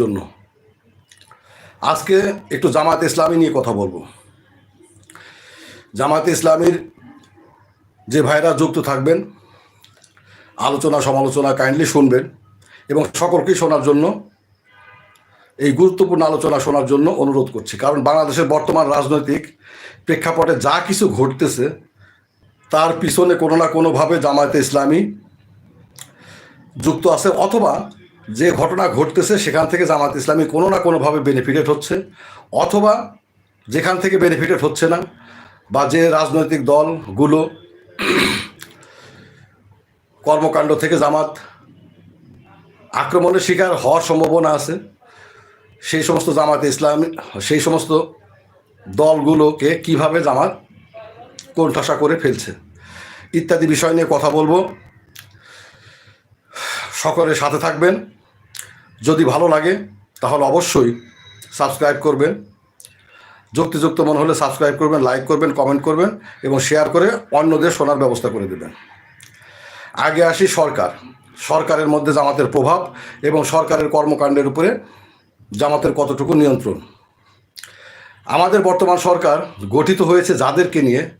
জন্য। আজকে একটু জামাত ইসলামী নিয়ে কথা বলব। জামাত ইসলামীর যে ভাইরা যুক্ত থাকবেন, আলোচনা সমালোচনা কাইন্ডলি শুনবেন এবং সকলকেই শোনার জন্য, এই গুরুত্বপূর্ণ আলোচনা শোনার জন্য অনুরোধ করছি। কারণ বাংলাদেশের বর্তমান রাজনৈতিক প্রেক্ষাপটে যা কিছু ঘটতেছে, তার পিছনে কোনো না কোনোভাবে জামায়াতে ইসলামী যুক্ত আছে অথবা যে ঘটনা ঘটতেছে, সেখান থেকে জামাত ইসলামী কোনো না কোনোভাবে বেনিফিটেড হচ্ছে, অথবা যেখান থেকে বেনিফিটেড হচ্ছে না, বা যে রাজনৈতিক দলগুলো কর্মকাণ্ড থেকে জামাত আক্রমণের শিকার হওয়ার সম্ভাবনা আছে, সেই সমস্ত জামাতে ইসলামী, সেই সমস্ত দলগুলোকে কীভাবে জামাত কোণঠাসা করে ফেলছে, ইত্যাদি বিষয় নিয়ে কথা বলব। সকলের সাথে থাকবেন। যদি ভালো লাগে, তাহলে অবশ্যই সাবস্ক্রাইব করবেন। যুক্তিযুক্ত মনে হলে সাবস্ক্রাইব করবেন লাইক করবেন কমেন্ট করবেন এবং শেয়ার করে অন্যদের শোনার ব্যবস্থা করে দেবেন। আগে আসি সরকার। সরকারের মধ্যে জামাতের প্রভাব এবং সরকারের কর্মকাণ্ডের উপরে জামাতের কতটুকু নিয়ন্ত্রণ। আমাদের বর্তমান সরকার গঠিত হয়েছে যাদেরকে নিয়ে,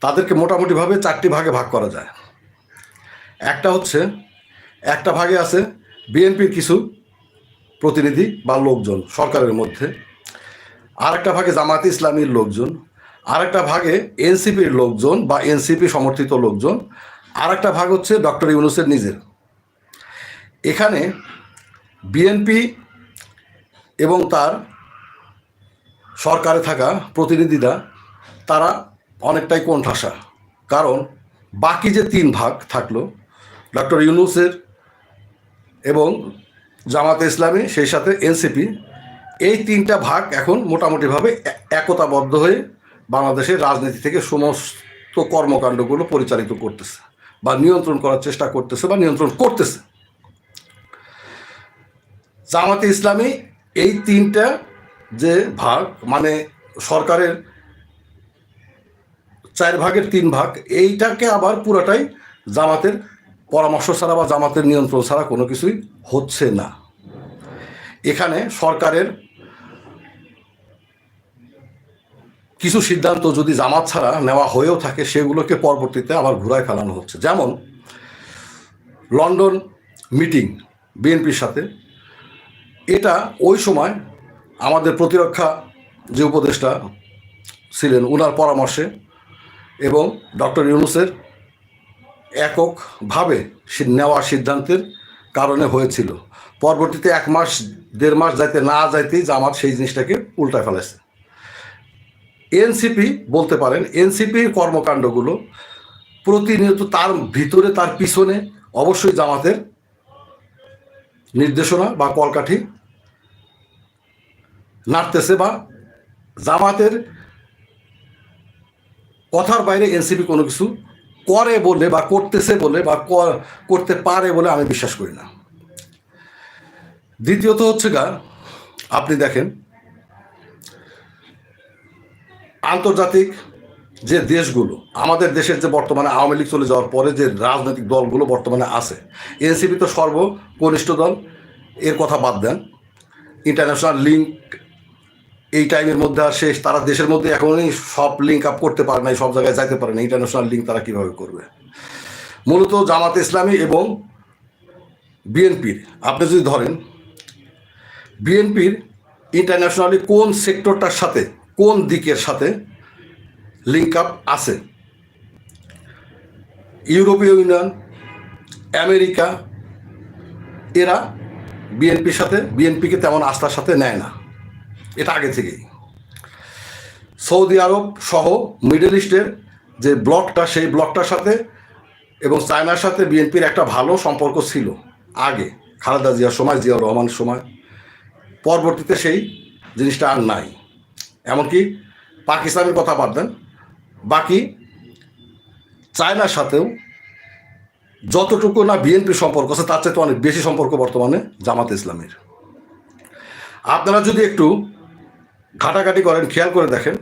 তাদেরকে মোটামুটিভাবে চারটি ভাগে ভাগ করা যায়। একটা হচ্ছে, একটা ভাগে আছে বিএনপির কিছু প্রতিনিধি বা লোকজন সরকারের মধ্যে। আর একটা ভাগে জামাতে ইসলামীর লোকজন আর একটা ভাগে এনসিপির লোকজন বা এনসিপি সমর্থিত লোকজন আর একটা ভাগ হচ্ছে ডক্টর ইউনুসের নিজের। এখানে বিএনপি এবং তার সরকারে থাকা প্রতিনিধিরা, তারা অনেকটাই কোণঠাসা। কারণ বাকি যে তিন ভাগ থাকল, ডক্টর ইউনুসের এবং জামাতে ইসলামী, সেই সাথে এনসিপি এই তিনটা ভাগ এখন মোটামুটিভাবে একতাবদ্ধ হয়ে বাংলাদেশের রাজনীতি থেকে সমস্ত কর্মকাণ্ডগুলো পরিচালিত করতেছে বা নিয়ন্ত্রণ করার চেষ্টা করতেছে বা নিয়ন্ত্রণ করতেছে। জামাতে ইসলামী এই তিনটা যে ভাগ মানে সরকারের চার ভাগের তিন ভাগ, এইটাকে আবার পুরাটাই জামাতের পরামর্শ ছাড়া বা জামাতের নিয়ন্ত্রণ ছাড়া কোনো কিছুই হচ্ছে না। এখানে সরকারের কিছু সিদ্ধান্ত যদি জামাত ছাড়া নেওয়া হয়েও থাকে, সেগুলোকে পরবর্তীতে আবার ঘুরায় ফেলানো হচ্ছে। যেমন লন্ডন মিটিং বিএনপির সাথে। এটা ওই সময় আমাদের প্রতিরক্ষা যে উপদেষ্টা ছিলেন ওনার পরামর্শে এবং ডক্টর ইউনুসের এককভাবে নেওয়া সিদ্ধান্তের কারণে হয়েছিল। পরবর্তীতে এক মাস, দেড় মাস যাইতে না যাইতেই জামাত সেই জিনিসটাকে উল্টায় ফেলেছে এনসিপি বলতে পারেন এনসিপির কর্মকাণ্ডগুলো প্রতিনিয়ত তার ভিতরে, তার পিছনে অবশ্যই জামাতের নির্দেশনা বা কলকাঠি নাড়তেছে বা জামাতের কথার বাইরে এনসিপি কোনো কিছু করে বলে বা করতেছে বলে বা করতে পারে বলে আমি বিশ্বাস করি না। দ্বিতীয়ত হচ্ছে গা, আপনি দেখেন, আন্তর্জাতিক যে দেশগুলো, আমাদের দেশের যে বর্তমানে আওয়ামী লীগ চলে যাওয়ার পরে যে রাজনৈতিক দলগুলো বর্তমানে আছে, এনসিপি তো সর্বকনিষ্ঠ দল, এর কথা বাদ দেন, ইন্টারন্যাশনাল লিঙ্ক এই টাইমের মধ্যে আর শেষ। তারা দেশের মধ্যে এখনই সব লিঙ্ক আপ করতে পারে না সব জায়গায় যাইতে পারে না ইন্টারন্যাশনাল লিঙ্ক তারা কীভাবে করবে? মূলত জামাত ইসলামী এবং বিএনপির, আপনি যদি ধরেন, বিএনপির ইন্টারন্যাশনালি কোন সেক্টরটার সাথে, কোন দিকের সাথে লিঙ্ক আপ আছে? ইউরোপীয় ইউনিয়ন আমেরিকা এরা বিএনপির সাথে, বিএনপিকে তেমন আস্থার সাথে নেয় না। এটা আগে থেকেই। সৌদি আরব সহ মিডল ইস্টের যে ব্লকটা, সেই ব্লকটার সাথে এবং চায়নার সাথে বিএনপির একটা ভালো সম্পর্ক ছিল আগে, খালেদা জিয়ার সময়, জিয়াউর রহমানের সময়। পরবর্তীতে সেই জিনিসটা আর নাই। এমনকি পাকিস্তানের কথা বাদ দেন, বাকি চায়নার সাথেও যতটুকু না বিএনপির সম্পর্ক আছে, তার চাইতে অনেক বেশি সম্পর্ক বর্তমানে জামাত ইসলামের। আপনারা যদি একটু ঘাটাঘাটি করেন, খেয়াল করে দেখেন।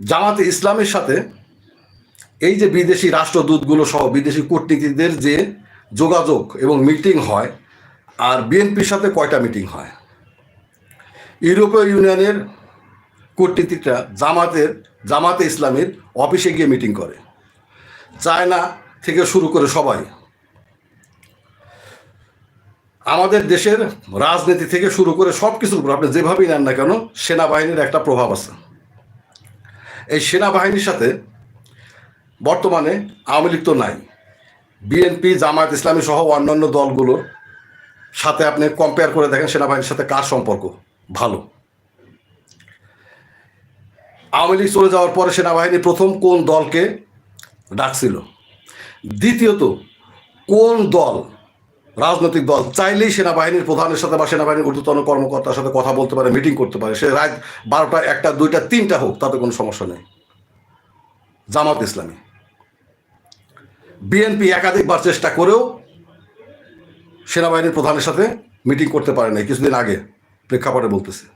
জামাতে ইসলামের সাথে এই যে বিদেশি রাষ্ট্রদূতগুলো সহ বিদেশি কূটনীতিকদের যে যোগাযোগ এবং মিটিং হয়, আর বিএনপির সাথে কয়টা মিটিং হয়? ইউরোপীয় ইউনিয়নের কূটনীতিকরা জামাতের, জামাতে ইসলামের অফিসে গিয়ে মিটিং করে। চায়না থেকে শুরু করে সবাই আমাদের দেশের রাজনীতি থেকে শুরু করে সব কিছুর উপর আপনি যেভাবেই নেন না কেন, সেনাবাহিনীর একটা প্রভাব আছে। এই সেনাবাহিনীর সাথে বর্তমানে আওয়ামী লীগ তো নাই। বিএনপি, জামায়াত ইসলামী সহ অন্যান্য দলগুলোর সাথে আপনি কম্পেয়ার করে দেখেন সেনাবাহিনীর সাথে কার সম্পর্ক ভালো। আওয়ামী লীগ চলে যাওয়ার পরে সেনাবাহিনী প্রথম কোন দলকে ডাকছিল? দ্বিতীয়ত, কোন দল রাজনৈতিক দল চাইলেই সেনাবাহিনীর প্রধানের সাথে বা সেনাবাহিনীর ঊর্ধ্বতন কর্মকর্তার সাথে কথা বলতে পারে, মিটিং করতে পারে। সে রাত বারোটা, একটা, দুইটা, তিনটা হোক, তাতে কোনো সমস্যা নেই। জামাত ইসলামী। বিএনপি একাধিকবার চেষ্টা করেও সেনাবাহিনীর প্রধানের সাথে মিটিং করতে পারে নাই, কিছুদিন আগে প্রেক্ষাপটে বলতেছে।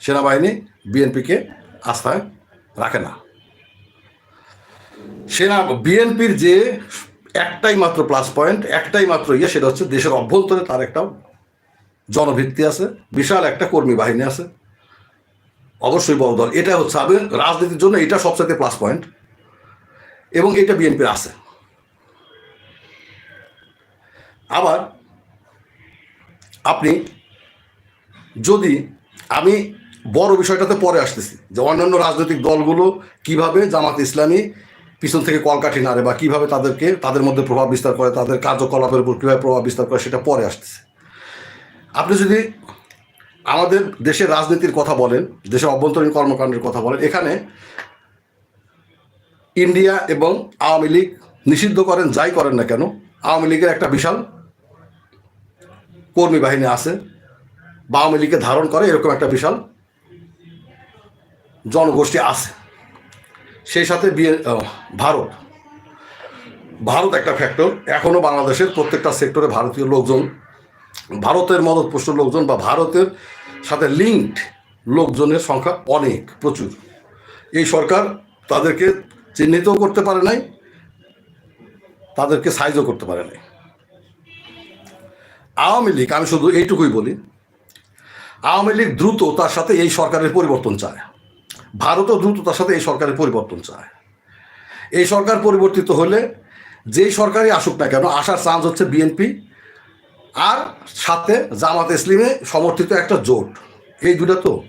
সেনাবাহিনী বিএনপিকে আস্থায় রাখে না। সেনা, বিএনপির যে একটাই মাত্র প্লাস পয়েন্ট একটাই মাত্র ইয়ে সেটা হচ্ছে দেশের অভ্যন্তরে তার একটা জনভিত্তি আছে, বিশাল একটা কর্মী বাহিনী আছে। অবশ্যই বড় দল। এটা হচ্ছে আমি রাজনীতির জন্য এটা সবচেয়ে প্লাস পয়েন্ট এবং এটা বিএনপির আছে। আবার আপনি যদি আমি বড় বিষয়টাতে পরে আসতেছি, যে অন্যান্য রাজনৈতিক দলগুলো কীভাবে জামাত ইসলামী পিছন থেকে কলকাঠি নাড়ে বা কীভাবে তাদেরকে, তাদের মধ্যে প্রভাব বিস্তার করে, তাদের কার্যকলাপের উপর কীভাবে প্রভাব বিস্তার করে সেটা পরে আসতেছে। আপনি যদি আমাদের দেশের রাজনীতির কথা বলেন, দেশের অভ্যন্তরীণ কর্মকাণ্ডের কথা বলেন, এখানে ইন্ডিয়া এবং আওয়ামী লীগ নিষিদ্ধ করেন, যাই করেন না কেন, আওয়ামী লীগের একটা বিশাল কর্মী বাহিনী আছে, বা আওয়ামী লীগকে ধারণ করে এরকম একটা বিশাল জনগোষ্ঠী আছে। সেই সাথে বিয়ে ভারত। ভারত একটা ফ্যাক্টর এখনও বাংলাদেশের প্রত্যেকটা সেক্টরে ভারতীয় লোকজন, ভারতের মদতপুষ্ট লোকজন বা ভারতের সাথে লিঙ্কড লোকজনের সংখ্যা অনেক, প্রচুর। এই সরকার তাদেরকে চিহ্নিতও করতে পারে নাই, তাদেরকে সাইজও করতে পারে নাই। আওয়ামী লীগ, আমি শুধু এইটুকুই বলি, আওয়ামী লীগ দ্রুত তার সাথে এই সরকারের পরিবর্তন চায়। ভারতও দ্রুত তার সাথে এই সরকারের পরিবর্তন চায়। এই সরকার পরিবর্তিত হলে যেই সরকারই আসুক না কেন, আসার চান্স হচ্ছে বিএনপি আর সাথে জামাত ইসলিমে সমর্থিত একটা জোট। এই দুটা তো।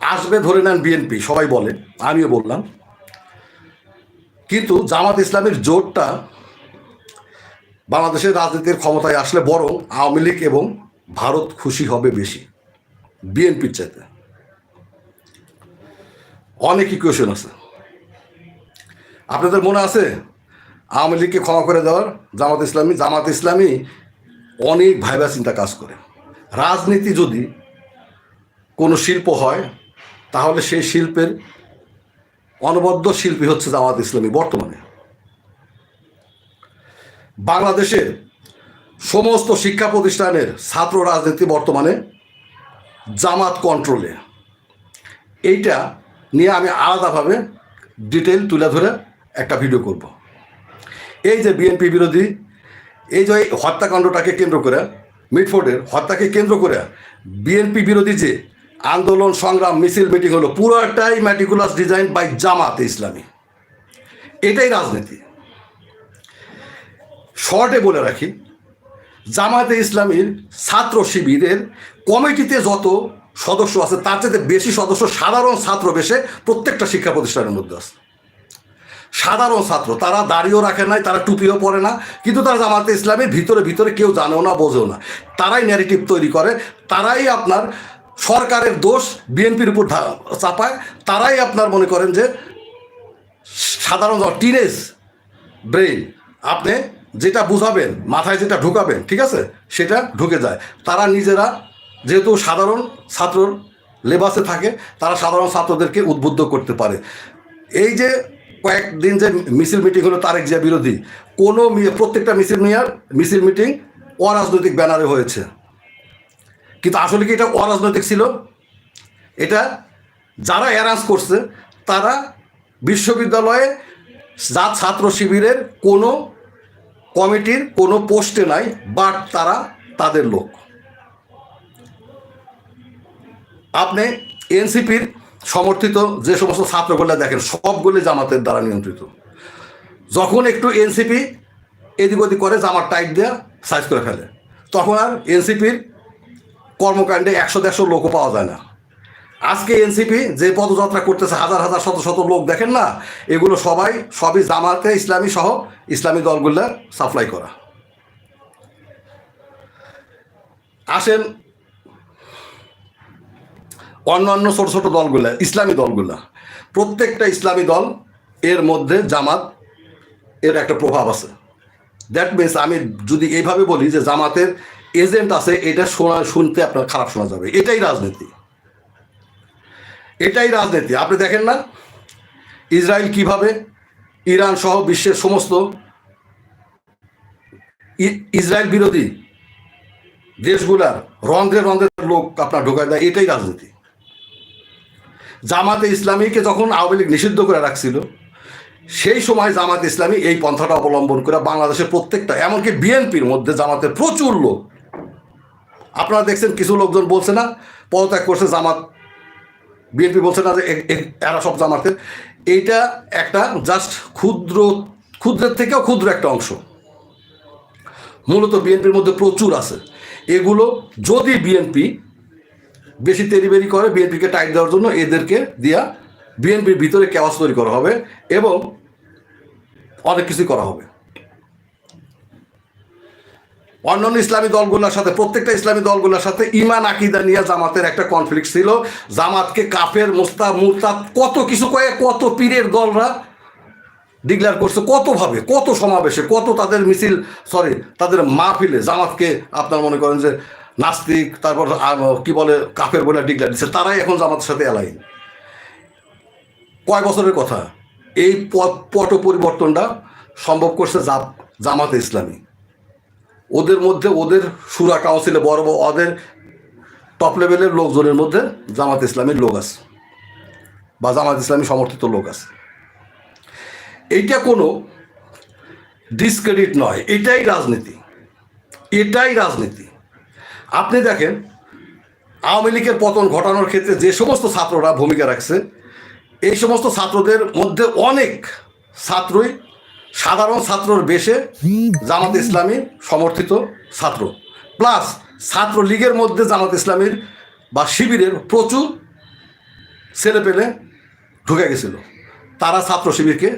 আসবে ধরে নেন বিএনপি সবাই বলে, আমিও বললাম। কিন্তু জামাত ইসলামের জোটটা বাংলাদেশের রাজনীতির ক্ষমতায় আসলে বরং আওয়ামী লীগ এবং ভারত খুশি হবে বেশি বিএনপির চাইতে। অনেক ইকুয়েশন আছে। আপনাদের মনে আছে? আওয়ামী লীগকে ক্ষমা করে দেওয়ার জামাত ইসলামী জামাত ইসলামী অনেক ভাইবা চিন্তা কাজ করে। রাজনীতি যদি কোনো শিল্প হয়, তাহলে সেই শিল্পের অনবদ্য শিল্পী হচ্ছে জামাত ইসলামী বর্তমানে। বাংলাদেশের সমস্ত শিক্ষা প্রতিষ্ঠানের ছাত্র রাজনীতি বর্তমানে জামাত কন্ট্রোলে এইটা নিয়ে আমি আলাদাভাবে ডিটেল তুলে ধরে একটা ভিডিও করব। এই যে বিএনপি বিরোধী, এই যে হত্যাকাণ্ডটাকে কেন্দ্র করে, মিটফোর্ডের হত্যাকে কেন্দ্র করে বিএনপি বিরোধী যে আন্দোলন, সংগ্রাম, মিছিল, মিটিং হলো পুরোটাই meticulous design by Jamaat Islami. এটাই রাজনীতি। শর্টে বলে রাখি, জামাতে ইসলামীর ছাত্র শিবিরের কমিটিতে যত সদস্য আছে, তার চাইতে বেশি সদস্য সাধারণ ছাত্র বেশে প্রত্যেকটা শিক্ষা প্রতিষ্ঠানের মধ্যে আছে। সাধারণ ছাত্র, তারা দাড়িও রাখে নাই, তারা টুপিও পরে না, কিন্তু তারা জামাতে ইসলামের ভিতরে ভিতরে কেউ জানেও না, বোঝেও না। তারাই ন্যারেটিভ তৈরি করে, তারাই আপনার সরকারের দোষ বিএনপির উপর চাপায়, তারাই আপনার মনে করেন যে সাধারণ টিনেজ ব্রেইন আপনি যেটা বুঝাবেন, মাথায় যেটা ঢুকাবেন, ঠিক আছে? সেটা ঢুকে যায়। তারা নিজেরা যেহেতু সাধারণ ছাত্রর লেবাসে থাকে, তারা সাধারণ ছাত্রদেরকে উদ্বুদ্ধ করতে পারে। এই যে কয়েকদিন যে মিছিল মিটিং হলো, তারেক জিয়া বিরোধী, কোনো প্রত্যেকটা মিছিল মিয়ার মিছিল মিটিং অরাজনৈতিক ব্যানারে হয়েছে। কিন্তু আসলে কি এটা অরাজনৈতিক ছিল? এটা যারা অ্যারেঞ্জ করছে, তারা বিশ্ববিদ্যালয়ে যা ছাত্র শিবিরের কোনো কমিটির কোনো পোস্টে নাই, বাট তারা তাদের লোক। আপনি এনসিপির সমর্থিত যে সমস্ত ছাত্রগুলো দেখেন, সবগুলি জামাতের দ্বারা নিয়ন্ত্রিত। যখন একটু এনসিপি এদিক ওদিক করে জামার টাইট দেওয়া সাইজ করে ফেলে, তখন আর এনসিপির কর্মকাণ্ডে একশো দেড়শো লোকও পাওয়া যায় না। আজকে এনসিপি যে পদযাত্রা করতেছে, হাজার হাজার শত শত লোক দেখেন না, এগুলো সবাই, সবই জামাতে ইসলামী সহ ইসলামী দলগুলো সাপ্লাই করা। আসেন অন্যান্য ছোট ছোট দলগুলো, ইসলামী দলগুলা, প্রত্যেকটা ইসলামী দল এর মধ্যে জামাত এর একটা প্রভাব আছে। দ্যাট মিনস আমি যদি এইভাবে বলি যে জামাতের এজেন্ট আছে, এটা শোনা, শুনতে আপনার খারাপ শোনা যাবে। এটাই রাজনীতি। এটাই রাজনীতি। আপনি দেখেন না? ইসরায়েল কীভাবে ইরান সহ বিশ্বের সমস্ত ইসরায়েল বিরোধী দেশগুলার রন্ধ্রে রন্ধ্রের লোক আপনার ঢোকায় দেয়, এটাই রাজনীতি। জামাতে ইসলামীকে যখন আওয়ামী লীগ নিষিদ্ধ করে রাখছিল, সেই সময় জামাত ইসলামী এই পন্থাটা অবলম্বন করে বাংলাদেশের প্রত্যেকটা, এমনকি বিএনপির মধ্যে জামাতের প্রচুর লোক। আপনারা দেখছেন কিছু লোকজন বলছে না, পদত্যাগ করছে জামাত। বিএনপি বলছে না যে এরা সব জামাতের। এইটা একটা জাস্ট ক্ষুদ্র, ক্ষুদ্রের থেকেও ক্ষুদ্র একটা অংশ। মূলত বিএনপির মধ্যে প্রচুর আছে। এগুলো যদি বিএনপি বেশি তেরিবেরি করে বিএনপিকে টাইট দেওয়ার জন্য এদেরকে দিয়া বিএনপির ভিতরে ক্যাওয়াস তৈরি করা হবে এবং অনেক কিছুই করা হবে। অন্যান্য ইসলামী দলগুলোর সাথে, প্রত্যেকটা ইসলামী দলগুলোর সাথে ইমান আকিদা নিয়ে জামাতের একটা কনফ্লিক্ট ছিল। জামাতকে কাফের মোস্তা মুরতাদ, কত কিছু কয়ে কত পীরের দলরা ডিক্লেয়ার করছে, কতভাবে, কত সমাবেশে, কত তাদের মিছিল সরি তাদের মাহফিলে জামাতকে আপনার মনে করেন যে নাস্তিক, তারপর কি বলে, কাফের বলে ডিক্লেয়ার দিচ্ছে তারাই এখন জামাতের সাথে অ্যালাইন কয় বছরের কথা? এই পট পরিবর্তনটা সম্ভব করছে জামাতে ইসলামী। ওদের মধ্যে, ওদের সুরা কাউন্সিলে বড় বড়, ওদের টপ লেভেলের লোকজনের মধ্যে জামাত ইসলামীর লোক আছে, বা জামাত ইসলামী সমর্থিত লোক আছে। এইটা কোনো ডিসক্রেডিট নয়, এটাই রাজনীতি। এটাই রাজনীতি। আপনি দেখেন, আওয়ামী লীগের পতন ঘটানোর ক্ষেত্রে যে সমস্ত ছাত্ররা ভূমিকা রাখছে, এই সমস্ত ছাত্রদের মধ্যে অনেক ছাত্রই সাধারণ ছাত্রর বেশে জামাত ইসলামী সমর্থিত ছাত্র। প্লাস ছাত্র লীগের মধ্যে জামাত ইসলামীর বা শিবিরের প্রচুর ছেলে পেলে ঢুকে গেছিল। তারা ছাত্র শিবিরকে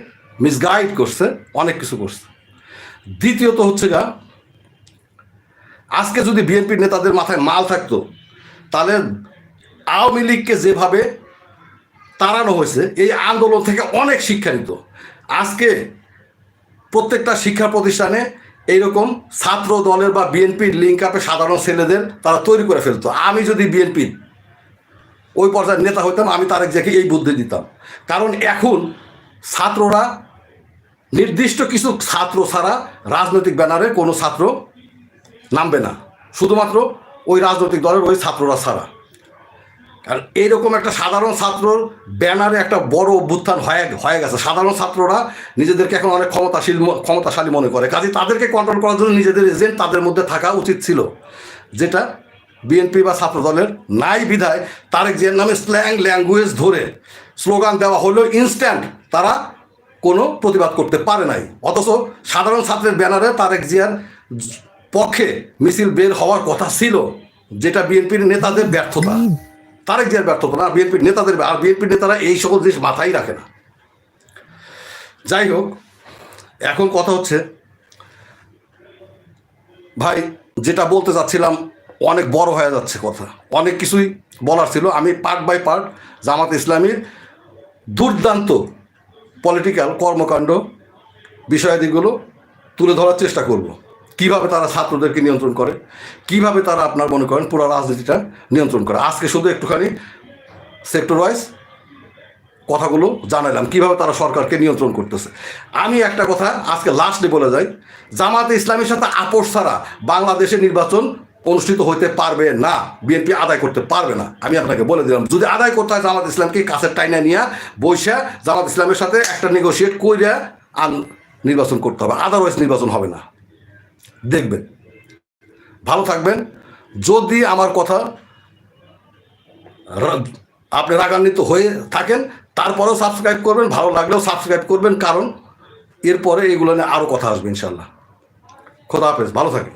মিসগাইড করছে, অনেক কিছু করছে। দ্বিতীয়ত হচ্ছে গা আজকে যদি বিএনপির নেতাদের মাথায় মাল থাকতো, তাহলে আওয়ামী লীগকে যেভাবে তাড়ানো হয়েছে, এই আন্দোলন থেকে অনেক শিক্ষা নিত। আজকে প্রত্যেকটা শিক্ষা প্রতিষ্ঠানে এইরকম ছাত্র দলের বা বিএনপির লিঙ্ক আপে সাধারণ ছেলেদের তারা তৈরি করে ফেলতো। আমি যদি বিএনপির ওই পর্যায়ের নেতা হইতাম, আমি তারেক জিয়াকে এই বুদ্ধি দিতাম। কারণ এখন ছাত্ররা নির্দিষ্ট কিছু ছাত্র ছাড়া রাজনৈতিক ব্যানারে কোনো ছাত্র নামবে না। শুধুমাত্র ওই রাজনৈতিক দলের ওই ছাত্ররা ছাড়া। কারণ এইরকম একটা সাধারণ ছাত্রর ব্যানারে একটা বড় অভ্যুত্থান হয়ে হয়ে গেছে। সাধারণ ছাত্ররা নিজেদেরকে এখন অনেক ক্ষমতাশীল ক্ষমতাশালী মনে করে। কাজে তাদেরকে কন্ট্রোল করার জন্য নিজেদের এজেন্ট তাদের মধ্যে থাকা উচিত ছিল। যেটা বিএনপি বা ছাত্র দলের নাই বিধায় তারেক জিয়ার নামে স্ল্যাং ল্যাঙ্গুয়েজ ধরে স্লোগান দেওয়া হলেও ইনস্ট্যান্ট তারা কোনো প্রতিবাদ করতে পারে নাই। অথচ সাধারণ ছাত্রের ব্যানারে তারেক জিয়ার পক্ষে মিছিল বের হওয়ার কথা ছিল যেটা বিএনপির নেতাদের ব্যর্থতা। তারেক জিয়ার ব্যর্থতা না বিএনপির নেতাদের আর বিএনপির নেতারা এই সকল জিনিস মাথায় রাখে না। যাই হোক এখন কথা হচ্ছে ভাই যেটা বলতে চাচ্ছিলাম অনেক বড় হয়ে যাচ্ছে কথা। অনেক কিছুই বলার ছিল। আমি পার্ট বাই পার্ট জামাত ইসলামীর দুর্দান্ত পলিটিক্যাল কর্মকাণ্ড বিষয়াদিগুলো তুলে ধরার চেষ্টা করব। কীভাবে তারা ছাত্রদেরকে নিয়ন্ত্রণ করে? কীভাবে তারা আপনার মনে করেন পুরো রাজনীতিটা নিয়ন্ত্রণ করে? আজকে শুধু একটুখানি সেক্টর ওয়াইজ কথাগুলো জানালাম, কীভাবে তারা সরকারকে নিয়ন্ত্রণ করতেছে। আমি একটা কথা আজকে লাস্টে বলে যাই, জামাতে ইসলামের সাথে আপোষ ছাড়া বাংলাদেশে নির্বাচন অনুষ্ঠিত হইতে পারবে না, বিএনপি আদায় করতে পারবে না। আমি আপনাকে বলে দিলাম, যদি আদায় করতে হয় জামাত ইসলামকে কাছের টাইনা নিয়ে বৈশা জামাত ইসলামের সাথে একটা নেগোসিয়েট কইরা আন নির্বাচন করতে হবে আদারওয়াইজ নির্বাচন হবে না। দেখবেন। ভালো থাকবেন। যদি আমার কথা আপনি রাগান্বিত হয়ে থাকেন, তারপরেও সাবস্ক্রাইব করবেন, ভালো লাগলেও সাবস্ক্রাইব করবেন, কারণ এরপরে এগুলো নিয়ে আরও কথা আসবে ইনশাল্লাহ। খোদা হাফেজ, ভালো থাকেন।